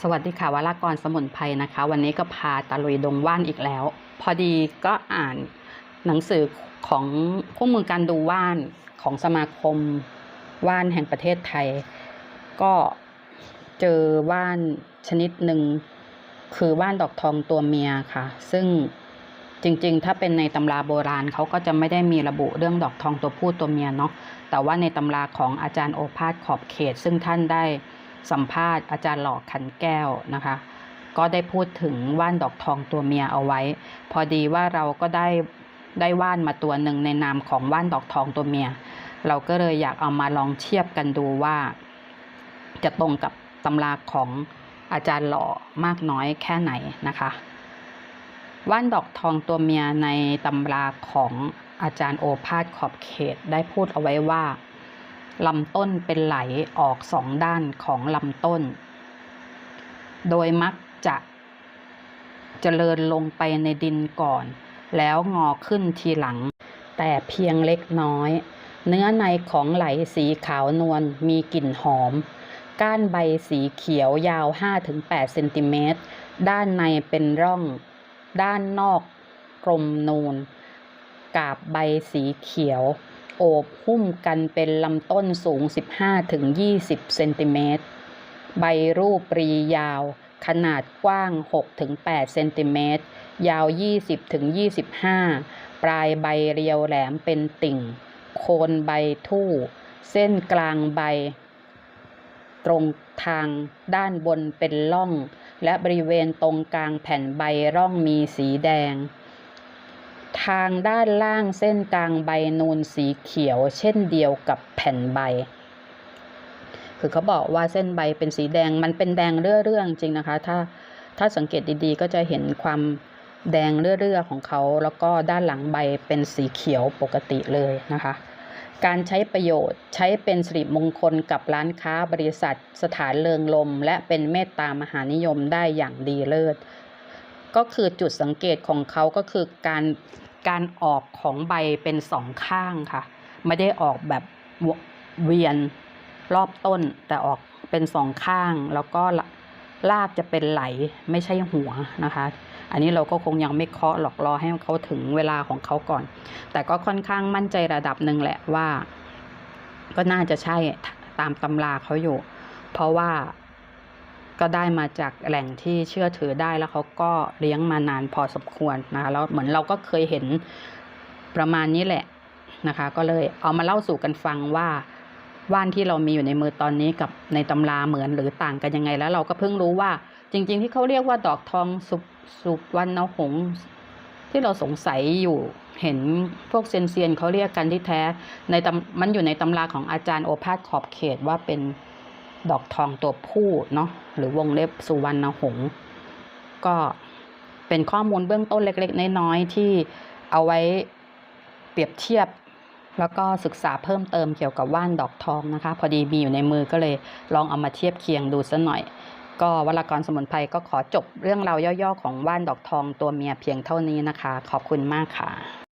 สวัสดีค่ะวรากรสมุนไพรนะคะ วันนี้ก็พาตะลุยดงว่านอีกแล้ว พอดีก็อ่านหนังสือของคู่มือการดูว่านของสมาคมว่านแห่งประเทศไทย ก็เจอว่านชนิดหนึ่งคือว่านดอกทองตัวเมียค่ะ ซึ่งจริงๆ ถ้าเป็นในตำราโบราณเขาก็จะไม่ได้มีระบุเรื่องดอกทองตัวผู้ตัวเมียเนาะแต่ว่าในตำราของอาจารย์โอภาสขอบเขต ซึ่งท่านได้ สัมภาษณ์อาจารย์หล่อขันแก้วนะคะ ก็ได้พูดถึงว่านดอกทองตัวเมียเอาไว้ พอดีว่าเราก็ได้ได้ว่านมาตัวหนึ่งในนามของว่านดอกทองตัวเมีย เราก็เลยอยากเอามาลองเทียบกันดูว่า จะตรงกับตำราของอาจารย์หล่อมากน้อยแค่ไหนนะคะว่านดอกทองตัวเมียในตำราของอาจารย์โอภาสขอบเขตได้พูดเอาไว้ว่า ลำต้นเป็นไหลออกสองด้านของลำต้น โดยมักจะเจริญลงไปในดินก่อน แล้วงอขึ้นทีหลัง แต่เพียงเล็กน้อย เนื้อในของไหลสีขาวนวลมีกลิ่นหอม ก้านใบสีเขียวยาว 5-8เซนติเมตร ด้านในเป็นร่อง ด้านนอกกลมนูน กาบใบสีเขียว โอบหุ้มกันเป็นลำต้นสูง 15-20 เซนติเมตร ใบรูปปรียาว ขนาดกว้าง 6-8 เซนติเมตร ยาว 20-25 ปลายใบเรียวแหลมเป็นติ่ง โคนใบทู่ เส้นกลางใบ ตรงทางด้านบนเป็นร่อง และบริเวณตรงกลางแผ่นใบร่องมีสีแดง ทางด้านล่างเส้นกลางใบนูนสีเขียว เช่นเดียวกับแผ่นใบ คือเขาบอกว่าเส้นใบเป็นสีแดงมันเป็นแดงเรื่อๆจริงนะคะ ถ้าถ้าสังเกตดีๆ ก็จะเห็นความแดงเรื่อๆของเขา แล้วก็ด้านหลังใบเป็นสีเขียวปกติเลยนะคะ การใช้ประโยชน์ใช้เป็นสิริมงคลกับร้านค้าบริษัท สถานเริงลม และเป็นเมตตามหานิยมได้อย่างดีเลิศ ก็คือจุดสังเกตของเขาก็คือการการออกของใบเป็นสองข้างค่ะ ไม่ได้ออกแบบเวียนรอบต้นแต่ออกเป็นสองข้าง แล้วก็ลากจะเป็นไหลไม่ใช่หัวนะคะ อันนี้เราก็คงยังไม่เคาะหรอกรอให้เขาถึงเวลาของเขาก่อน แต่ก็ค่อนข้างมั่นใจระดับหนึ่งแหละว่า ก็น่าจะใช่ตามตำราเขาอยู่ เพราะว่า ก็ได้มาจากแหล่งที่เชื่อถือได้แล้วเขาก็เลี้ยงมานานพอสมควรนะคะแล้วเหมือนเราก็เคยเห็นประมาณนี้แหละนะคะ ก็เลยเอามาเล่าสู่กันฟังว่าว่านที่เรามีอยู่ในมือตอนนี้กับในตำราเหมือนหรือต่างกันยังไง แล้วเราก็เพิ่งรู้ว่า จริง ๆ ที่เขาเรียกว่าดอกทองสุสุวรรณหงส์ที่เราสงสัยอยู่เห็นพวกเซียนเซียนเขาเรียกกันที่แท้ ในตำมันอยู่ในตำราของอาจารย์โอภาสขอบเขตว่าเป็น ดอกทองตัวผู้เนาะหรือวงเล็บสุวรรณหงส์ก็เป็นข้อมูลเบื้องต้นเล็ก ๆ น้อยๆที่เอาไว้เปรียบเทียบ แล้วก็ศึกษาเพิ่มเติมเกี่ยวกับว่านดอกทองนะคะ พอดีมีอยู่ในมือก็เลยลองเอามาเทียบเคียงดูซะหน่อย ก็วรากรสมุนไพรก็ขอจบเรื่องราวย่อๆของว่านดอกทองตัวเมียเพียงเท่านี้นะคะ ขอบคุณมากค่ะ